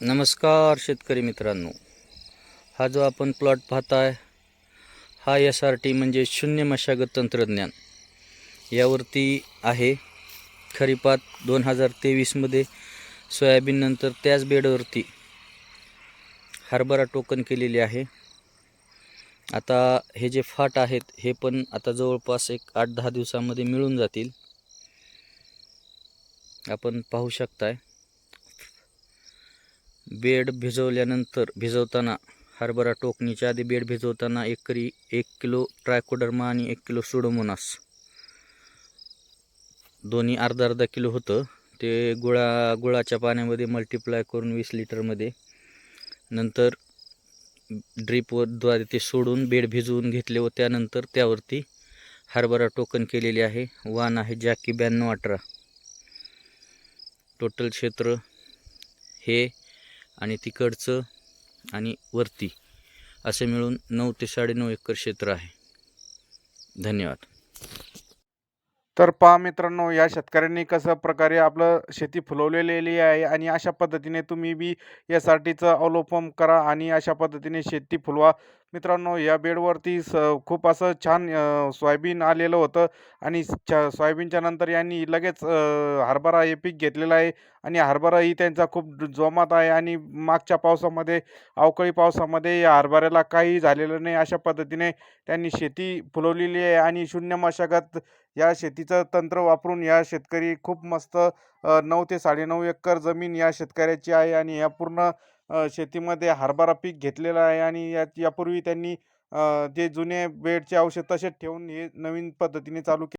नमस्कार शेतकरी मित्रांनो. हा जो आपण प्लॉट पाहताय हा एस आर टी म्हणजे शून्य मशागत तंत्रज्ञान. यावरती आहे खरीपात दोन हजार तेवीसमध्ये सोयाबीननंतर त्याच बेडवरती हरभरा टोकन केलेली आहे. आता हे जे फाट आहेत हे पण आता जवळपास एक आठ दहा दिवसामध्ये मिळून जातील. आपण पाहू शकताय. बेड भिजवल्यानंतर भिजवताना हरभरा टोकणीच्या आधी बेड भिजवताना एकरी एक किलो ट्रायकोडर्मा आणि एक किलो सुडोमोनास. दोन्ही अर्धा अर्धा किलो होतं. ते गुळा गुळाच्या पाण्यामध्ये मल्टिप्लाय करून वीस लिटरमध्ये. नंतर ड्रीपद्वारे ते सोडून बेड भिजवून घेतले व त्यानंतर त्यावरती हरभरा टोकन केलेले आहे. वान आहे जॅकी ब्याण्णव अठरा. टोटल क्षेत्र हे आणि तिकडचं आणि वरती असे मिळून नऊ ते साडेनऊ एकर क्षेत्र आहे. धन्यवाद. तर पहा मित्रांनो या शेतकऱ्यांनी कसं प्रकारे आपलं शेती फुलवलेली आहे आणि अशा पद्धतीने तुम्ही बी यासाठीचं अवलोपन करा आणि अशा पद्धतीने शेती फुलवा. मित्रांनो या बेडवरती स खूप असं छान सोयाबीन आलेलं होतं आणि छ सोयाबीनच्या नंतर यांनी लगेच हरभरा हे पीक घेतलेलं आहे आणि हरभराही त्यांचा खूप जोमात आहे आणि मागच्या पावसामध्ये अवकाळी पावसामध्ये या हरभऱ्याला काही झालेलं नाही. अशा पद्धतीने त्यांनी शेती फुलवलेली आहे आणि शून्य मशागत या शेतीचं तंत्र वापरून या शेतकरी खूप मस्त नऊ ते साडेनऊ एकर जमीन या शेतकऱ्याची आहे आणि या पूर्ण शेतीमध्ये हरभरा पीक घेतलेलं आहे आणि या यापूर्वी त्यांनी जे जुने बेडचे औषध तसेच ठेवून हे नवीन पद्धतीने चालू के